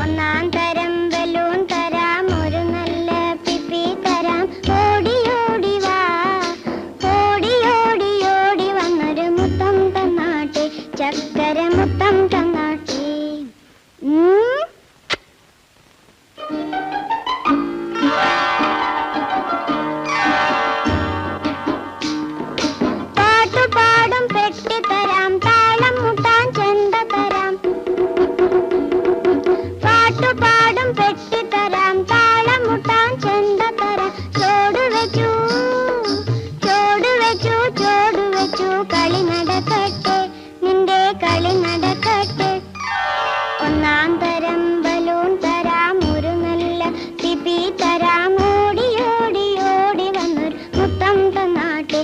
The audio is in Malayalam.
banana പാട്ടുപാടും പെട്ടിത്തരാം താളമുട്ടാൻ ചെന്തത്തര ചോട് വെച്ചു ചോട് വെച്ചു ചോട് വെച്ചു കളി നടക്കട്ടെ നിന്റെ കളി നടക്കട്ടെ ഒന്നാം തരം ബലൂൺ തരാം ഒരു നല്ല സിപി തരാം. ഓടി ഓടി ഓടി വന്നൊരു മുത്തം തന്നാട്ടെ.